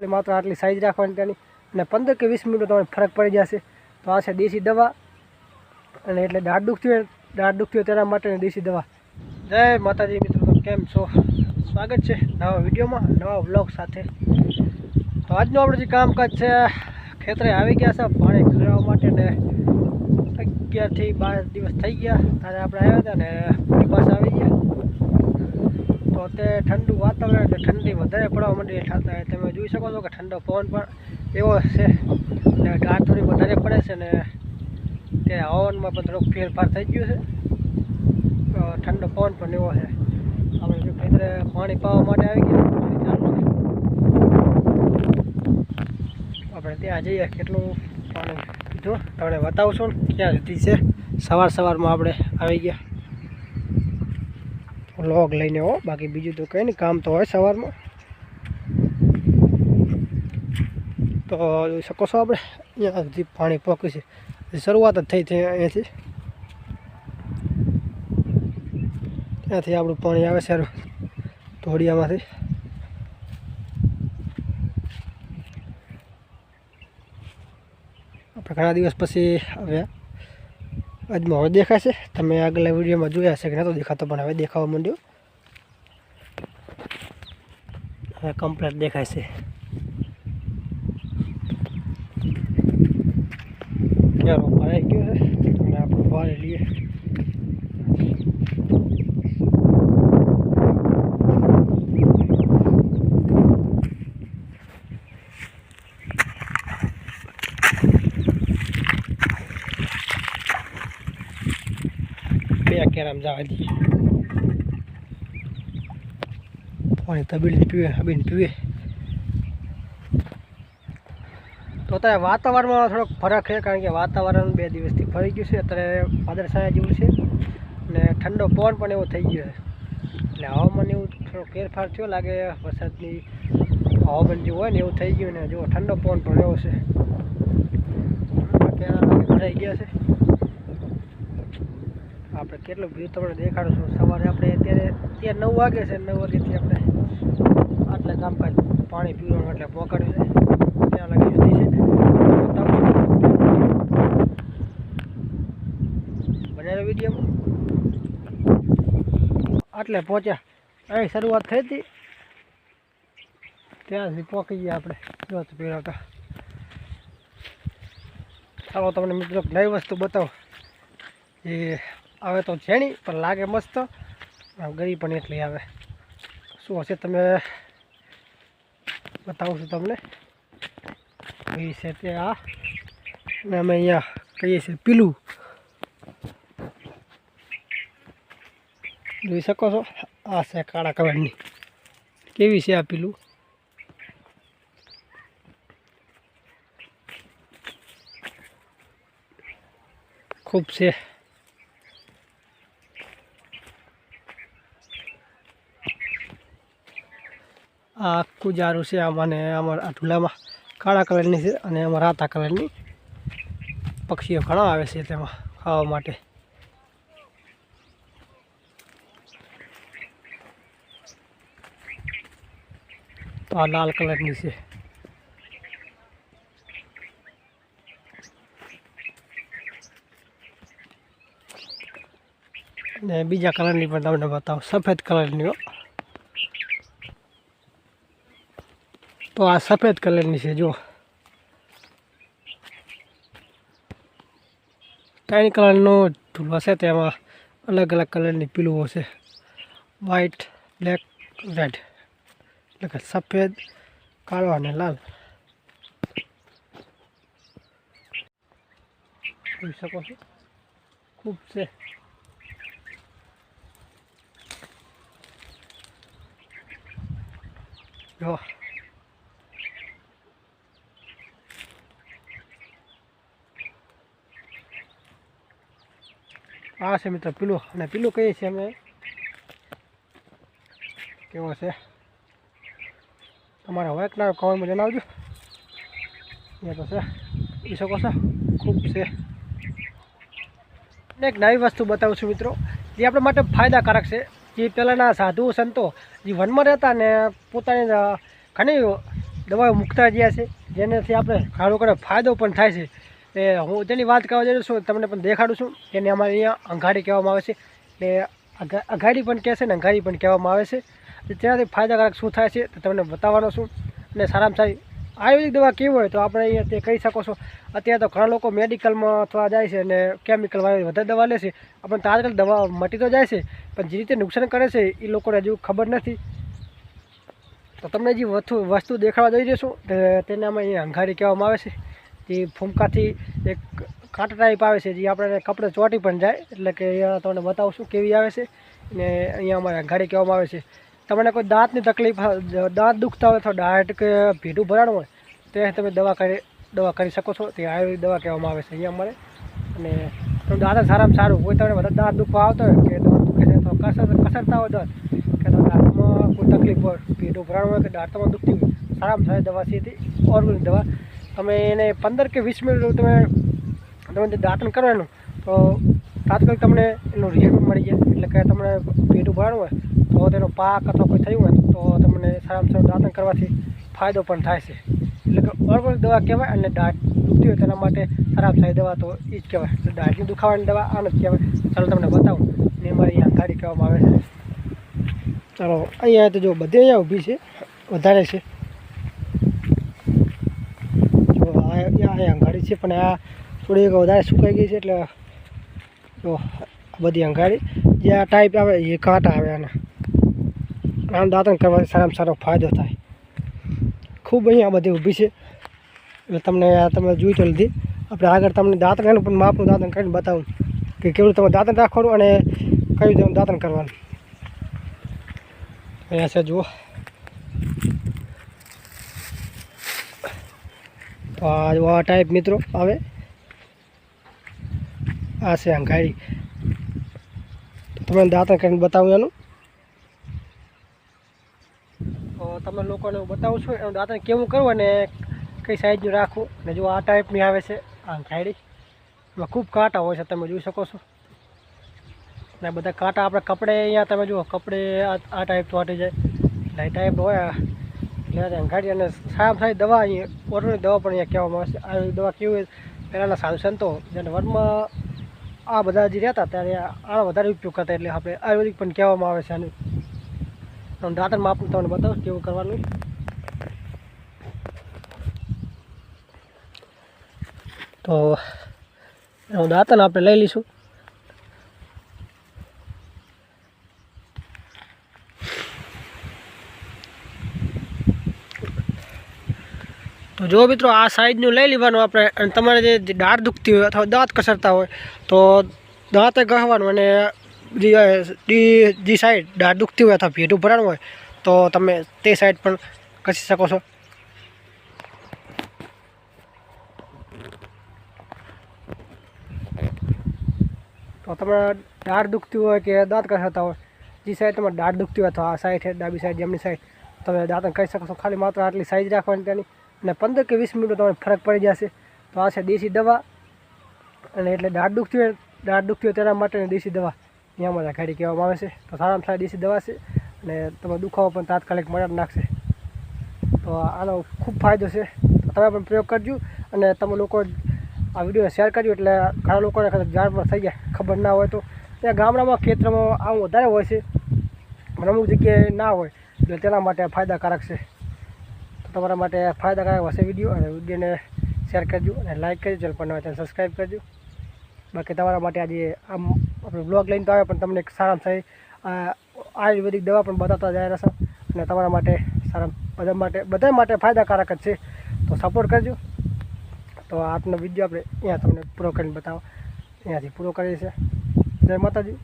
ખાલી માત્ર આટલી સાઈઝ રાખવાની તેની. અને પંદર કે વીસ મિનિટ તમને ફરક પડી જશે. તો આ છે દેશી દવા. અને એટલે દાઢ દુખતી હોય દાઢ દુખતી હોય તેના માટેની દેશી દવા. જય માતાજી મિત્રો કેમ છો? સ્વાગત છે નવા વિડીયોમાં, નવા વ્લોગ સાથે. તો આજનું આપણે જે કામકાજ છે, ખેતરે આવી ગયા છે, પાણી પીવડાવવા માટે ને અગિયારથી બાર દિવસ થઈ ગયા. ત્યારે આપણે આવ્યા હતા ને પાસે આવી ગયા. તો ઠંડુ વાતાવરણ એટલે ઠંડી વધારે પડવા માંડી થતા તમે જોઈ શકો છો કે ઠંડો પવન પણ એવો છે ને ગાઢ થોડી વધારે પડે છે ને તે હવામાનમાં પણ થોડોક ફેરફાર થઈ ગયો છે. ઠંડો પવન પણ એવો છે. આપણે જો ખેતરે પાણી પાવા માટે આવી ગયા આપણે ત્યાં જઈએ, કેટલું પાણી પીધું? તમને બતાવશું ને, ક્યાં સુધી છે? સવાર સવારમાં આપણે આવી ગયા. લોગ લઈને હો, બાકી બીજું તો કંઈ નહીં, કામ તો હોય સવારમાં. તો જોઈ શકો છો આપણે, અહીંયા સુધી પાણી પોક્યું છે. શરૂઆત જ થઈ છે અહીંયાથી. ત્યાંથી આપણું પાણી આવે છે ધોળિયામાંથી. આપણે ઘણા દિવસ પછી આવ્યા. આજમાં હવે દેખાય છે તમે આગલા વિડીયોમાં જોયા હશે કે નહોતો દેખાતો, પણ હવે દેખાવા માંડ્યો. હવે કમ્પ્લેટ દેખાય છે ચાલો ભરાઈ ગયો છે અને આપણે વાળી લઈએ બે કેરામ જવા દઈએ પાણી તબીલી પીવે, હબીને તો અત્યારે વાતાવરણમાં થોડોક ફરક છે, કારણ કે વાતાવરણ બે દિવસથી ફરી ગયું છે. અત્યારે વાદળછાયા જેવું છે અને ઠંડો પવન પણ એવો થઈ ગયો છે. એટલે હવામાન એવું થોડો ફેરફાર થયો લાગે, વરસાદની હવામાન જેવું હોય ને એવું થઈ ગયું ને જો ઠંડો પવન પણ એવો છે. ભરાઈ ગયા છે. આપણે કેટલું વ્યૂ તમને દેખાડું છું. સવારે આપણે અત્યારે અત્યારે નવ વાગે છે, નવ વાગેથી આપણે આટલા કામકાજ પાણી પીવાનું એટલે પહોંચાડ્યું છે. ત્યાં લગી છે. બનાવ્યો વીડિયો આટલે પહોંચ્યા. અહીં શરૂઆત થઈ હતી. ત્યાં સુધી પહોંચી ગયા આપણે. જોત પીવડાવતા ચાલો તમને મિત્રો, નવી વસ્તુ બતાવો. એ આવે તો છે નહીં, પણ લાગે મસ્ત. ગરી પણ એટલી આવે. શું હશે તમે બતાવું છું તમને. કઈ છે તે આ. અને અમે અહીંયા કહીએ છીએ પીલું. જોઈ શકો છો? આ છે કાળા કલરની. કેવી છે આ પીલું? ખૂબ છે. આ આખું જારું છે આમાં ને અમારા આ ઢૂલામાં કાળા કલરની છે અને આમાં રાતા કલરની પક્ષીઓ ઘણા આવે છે તેમાં ખાવા માટે. તો આ લાલ કલરની છે. ને બીજા કલરની પણ તમને બતાવો. સફેદ કલરની તો આ સફેદ કલરની છે, જો. ત્રણ કલરનો ઢૂલો છે તેમાં અલગ અલગ કલરની પીલુઓ છે વ્હાઈટ બ્લેક રેડ એટલે કે સફેદ, કાળો અને લાલ. જોઈ શકો છો? ખૂબ છે. જો. આ છે મિત્ર પીલું. અને પીલું કહીએ છીએ અમે? કેવો છે? તમારે હવે ના કવરમાં જણાવજો. એ તો છે. એ શકો છો? ખૂબ છે. એક નવી વસ્તુ બતાવું છું મિત્રો. જે આપણા માટે ફાયદાકારક છે. જે પહેલાંના સાધુ સંતો જે વનમાં રહેતા ને પોતાની ઘણી દવાઓ મૂકતા ગયા છે. જેનાથી આપણે ઘણો ઘણો ફાયદો પણ થાય છે. એ હું તેની વાત કરવા જઈ છું, તમને પણ દેખાડું છું તેને અમારે અહીંયા અંઘાડી કહેવામાં આવે છે એટલે અઘાડી પણ કહે છે ને અંઘાડી પણ કહેવામાં આવે છે. તેનાથી ફાયદાકારક શું થાય છે તે તમને બતાવવાનો છું અને સારામાં સારી આયુર્વેદિક દવા કેવી હોય તો આપણે અહીંયા તે કહી શકો છો. અત્યારે તો ઘણા લોકો મેડિકલમાં અથવા જાય છે અને કેમિકલ વાળી વધારે દવા લે છે આપણને તાત્કાલિક દવા મટી તો જાય છે, પણ જે રીતે નુકસાન કરે છે એ લોકોને હજુ ખબર નથી. તો તમને જે વસ્તુ દેખાડવા જઈ તે તેને અમે અહીંયા અંઘાડી કહેવામાં આવે છે. જે ફૂમકાથી એક કાંટા ટાઈપ આવે છે, જે આપણે કપડે ચોંટી પણ જાય. એટલે કે અહીંયા તમને બતાવશું કેવી આવે છે. ને અહીંયા અમારે અંગાડી કહેવામાં આવે છે, તમને કોઈ દાંતની તકલીફ, દાંત દુખતા હોય અથવા દાંત કે ભીડું ભરાણું હોય તો તમે દવા કરી દવા કરી શકો છો. તે આયુર્વેદિક દવા કહેવામાં આવે છે અહીંયા અમારે. અને તમારું દાંત સારામાં સારું. કોઈ તમને બધા દાંત દુખવા આવતો હોય કે દાંત દુખે છે, તો કસર, કસરતા હોય દાંત, કે તો દાંતમાં કોઈ તકલીફ હોય ભીડું ભરાણું હોય કે દાંતમાં દુખતી હોય, સારામાં સારી દવા છે તે, ઓર્ગેનિક દવા. તમે એને પંદર કે વીસ મિનિટ તમે તમે દાંતણ કરવાનું, તો તાત્કાલિક તમને એનું રિઝલ્ટ મળી જાય. એટલે કે તમને પેટ ભરાણું હોય, તો તેનો પાક અથવા કોઈ થયું હોય, તો તમને સારામાં સારું દાંતણ કરવાથી ફાયદો પણ થાય છે. એટલે કે ઓર્ગેનિક દવા કહેવાય અને દાંત દુખતી હોય તેના માટે ખરાબ સારી દવા તો એ જ કહેવાય. એટલે દાંતની દુખાવાની દવા આ નથી કહેવાય. ચાલો તમને બતાવું. ને મારી ગાડી કહેવામાં આવે છે. ચાલો, અહીંયા તો જો બધે અહીંયા ઊભી છે, વધારે છે જો આ અંગાડી છે, પણ આ થોડી વધારે સુકાઈ ગઈ છે, એટલે જો આ બધી અંગાડી, જે આ ટાઈપ આવે, એ કાંટા આવે આના. આમ દાંતણ કરવાથી સારામાં સારો ફાયદો થાય. ખૂબ અહીંયા બધી ઊભી છે. એટલે તમને તમે જોઈ તો લીધી. આપણે આગળ તમને દાંતણ પણ માપનું દાંતણ કરીને બતાવું કે કેવું તમે દાંતણ રાખવાનું અને કયું તમે દાંતણ કરવાનું. અહીંયા છે, જુઓ. તો આ જો આ ટાઈપ મિત્રો આવે. આ છે અંગાડી તમે દાંતણ કરીને બતાવું એનું. તમે લોકોને હું બતાવું છું, એનું દાંતણ કેવું કરવું અને કઈ સાઈઝનું રાખવું. અને જો આ ટાઈપની આવે છે આ અંગાડી એમાં ખૂબ કાંટા હોય છે, તમે જોઈ શકો છો. ને બધા કાંટા આપણે કપડે, અહીંયા તમે જુઓ, કપડે આ ટાઈપ ચોંટી જાય. એટલે ટાઈપ હોય. એટલે આ અને સામ સારી દવા અહીંયા ઓર્ગેનિક દવા પણ અહીંયા કહેવામાં આવે છે. આયુર્વેદિક દવા કેવી પહેલાંના સાધુ સંતો જેને વનમાં આ બધા જે રહેતા ત્યારે આનો વધારે ઉપયોગ કરતા, એટલે આપણે આયુર્વેદિક પણ કહેવામાં આવે છે આને. દાંતણ માપ તમને બતાવું કેવું કરવાનું તો હું દાંતન આપણે લઈ લઈશું. તો જો મિત્રો આ સાઈઝનું લઈ લેવાનું આપણે અને તમારે જે દાઢ દુખતી હોય અથવા દાંત કસરતા હોય, તો દાંતે ગહવાનું અને જે સાઈડ દાઢ દુખતી હોય અથવા ભેટું ભરાણું હોય, તો તમે તે સાઈડ પણ કસી શકો છો. તો તમારે દાળ દુખતી હોય કે દાંત કસરતા હોય, જે સાઈડ તમારે દાઢ દુખતી હોય તો આ સાઈડ છે, ડાબી સાઈડ જમણી સાઈડ તમે દાંતને કરી શકો છો. ખાલી માત્ર આટલી સાઈઝ રાખવાની તેની. અને પંદર કે વીસ મિનિટમાં તમને ફરક પડી જશે. તો આ છે દેશી દવા. અને એટલે દાઢ દુખતી હોય દાઢ દુખતી હોય તેના માટેની દેશી દવા. અમારા ગાડી કહેવામાં આવે છે. તો સારામાં સારી દેશી દવા છે. અને તમે દુખાવો પણ તાત્કાલિક મદદ નાખશે. તો આનો ખૂબ ફાયદો છે. તમે પણ પ્રયોગ કરજો. અને તમે લોકો આ વીડિયો શેર કરજો. એટલે ઘણા લોકોને જાણ પણ થઈ જાય. ખબર ના હોય તો. ત્યાં ગામડામાં, ખેતરમાં આવું વધારે હોય છે. પણ અમુક જગ્યાએ ના હોય. એટલે તેના માટે ફાયદાકારક છે. તમારા માટે ફાયદાકારક હશે વીડિયો અને વિડીયોને શેર કરજો અને લાઇક કરજો ચેનલ પર નવા ચેનલ સબસ્ક્રાઈબ કરજો. બાકી તમારા માટે આજે આમ આપણે બ્લોગ લઈને તો આવે પણ તમને સારામાં સારી આયુર્વેદિક દવા પણ બતાવતા જાય રહેશે. અને તમારા માટે સારા બધા માટે બધા માટે ફાયદાકારક જ છે. તો સપોર્ટ કરજો. તો આજનો વીડિયો આપણે અહીંયા તમને પૂરો કરીને બતાવો. અહીંયાથી પૂરો કરીએ છીએ. જય માતાજી.